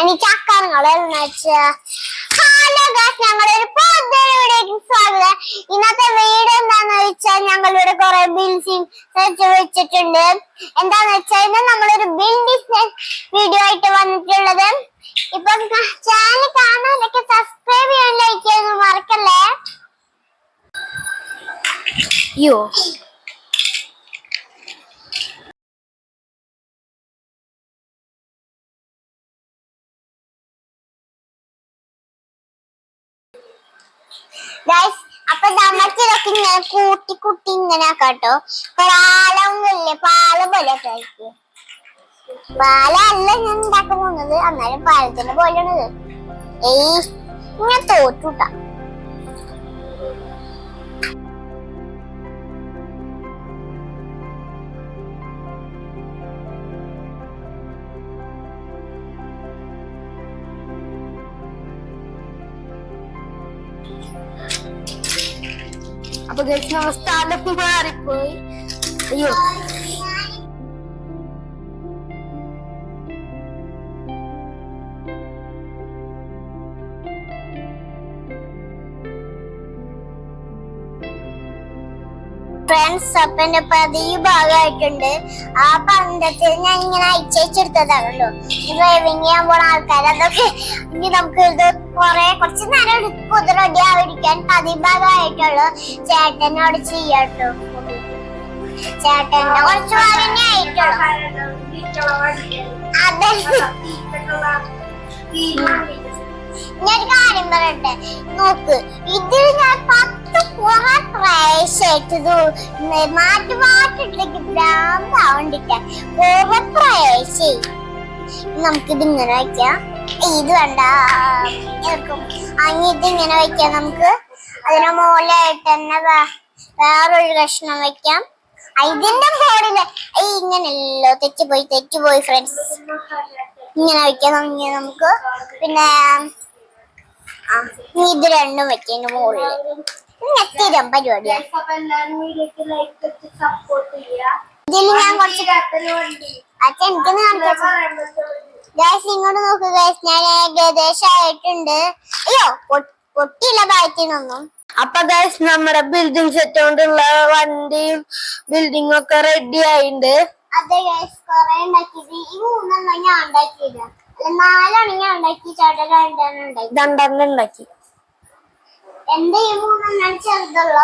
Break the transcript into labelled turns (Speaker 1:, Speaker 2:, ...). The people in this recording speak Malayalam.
Speaker 1: എനിക്ക് അക്കാരങ്ങളെന്ന് വെച്ചാ ഹലോ ഗാസ് വീഡിയോക്ക് സ്വാഗതം. ഇന്നത്തെ വീട് എന്താന്ന് വെച്ചാൽ ഞങ്ങൾ ഇവിടെ കുറെ ബിൽസിങ് വെച്ചിട്ടുണ്ട്. എന്താന്ന് വെച്ചാൽ ഇന്ന് നമ്മളൊരു ബിൽ ബിസിനസ് വീഡിയോ ആയിട്ട് വന്നിട്ടുള്ളത്. ഇപ്പൊ ചാനൽ കാണാനൊക്കെ സബ്സ്ക്രൈബ് ചെയ്യാൻ ലൈക്ക് ചെയ്യാൻ മറക്കല്ലേ? യോ ഗൈസ് അപ്പൊ നമുക്ക് ഇതൊക്കെ ഇങ്ങനെ കൂട്ടി കൂട്ടി ഇങ്ങനെ ആക്കാട്ടോ. പാലം വലിയ പാല പോലെ കഴിക്കും പാലല്ല ഞാൻ ഉണ്ടാക്കാൻ പോകുന്നത്. അന്നേരം പാലത്തിന്റെ പോലെയാണത്. ഏയ് ഇങ്ങനെ തോറ്റുട്ടാ.
Speaker 2: അപ്പൊ ഗൈസ് അവസ്ഥ അല്ലപ്പോ മാറിപ്പോയി? അയ്യോ.
Speaker 1: ഫ്രണ്ട്സ് അപ്പന്റെ പതിവ് ഭാഗമായിട്ടുണ്ട്. ആ പന്തത്തിൽ ഞാൻ ഇങ്ങനെ അയച്ചെടുത്തതാണല്ലോ ഡ്രൈവിംഗ് ചെയ്യാൻ പോണ ആൾക്കാർ അതൊക്കെ ഇനി നമുക്ക് ഇത് കുറെ കുറച്ച് നേരം എടുക്കും ഇത് റെഡി ആവാതിരിക്കാൻ പതിവ് ഭാഗമായിട്ടുള്ളു ചേട്ടനോട് ചെയ്യാട്ടോ. ചേട്ടന്റെ കുറച്ച് ഭാഗം ആയിട്ടുള്ളൂ. അതെ. ഞാനൊരു കാര്യം പറയട്ടെ. നോക്ക് ഇതിൽ ഞാൻ പത്ത് പ്രാവശ്യമായിട്ട് ഇത് മാറ്റി മാറ്റിട്ടിലേക്ക് നമുക്കിത് ഇങ്ങനെ വെക്കാം ഇത് വേണ്ട അങ്ങ് ഇതിങ്ങനെ വെക്കാം നമുക്ക് അതിന് മുകളിലായിട്ട് തന്നെ വേറൊരു കഷ്ണം വെക്കാം ഇതിന്റെ മുകളിൽ ഈ ഇങ്ങനെയല്ലോ തെറ്റിപ്പോയി തെറ്റിപ്പോയി ഫ്രണ്ട്സ് ഇങ്ങനെ തുടങ്ങിയ നമുക്ക് പിന്നെ ഇത് രണ്ടും വെക്കതിന് മുകളിൽ ഇങ്ങനെ സ്ഥിരം പരിപാടി. ഇതിൽ ഞാൻ കുറച്ച് അച്ഛൻ എനിക്കൊന്ന് കാണിച്ചു ഇങ്ങോട്ട് നോക്ക് ഗൈസ് ഞാൻ ഏകദേശം ആയിട്ടുണ്ട്. അയ്യോ പൊട്ടിയില്ല ബാറ്റിനൊന്നും
Speaker 2: അപ്പൊ ഗൈസ് നമ്മുടെ ബിൽഡിംഗ് സെറ്റ് കൊണ്ടുള്ള വണ്ടിയും ബിൽഡിംഗ് ഒക്കെ റെഡി ആയിണ്ട്.
Speaker 1: അതെ ഗൈസ് കൊറേ ഉണ്ടാക്കിയത്. ഈ മൂന്നെണ്ണം ഞാൻ ഉണ്ടാക്കിയത്. നാലാണ് നാലെണ്ണം ഞാൻ ഉണ്ടാക്കി. ചേട്ടൻ രണ്ടെണ്ണം ഉണ്ടാക്കി.
Speaker 2: രണ്ടെണ്ണം ഉണ്ടാക്കി.
Speaker 1: എന്റെ ഈ മൂന്നെണ്ണം ചെറുതുള്ള.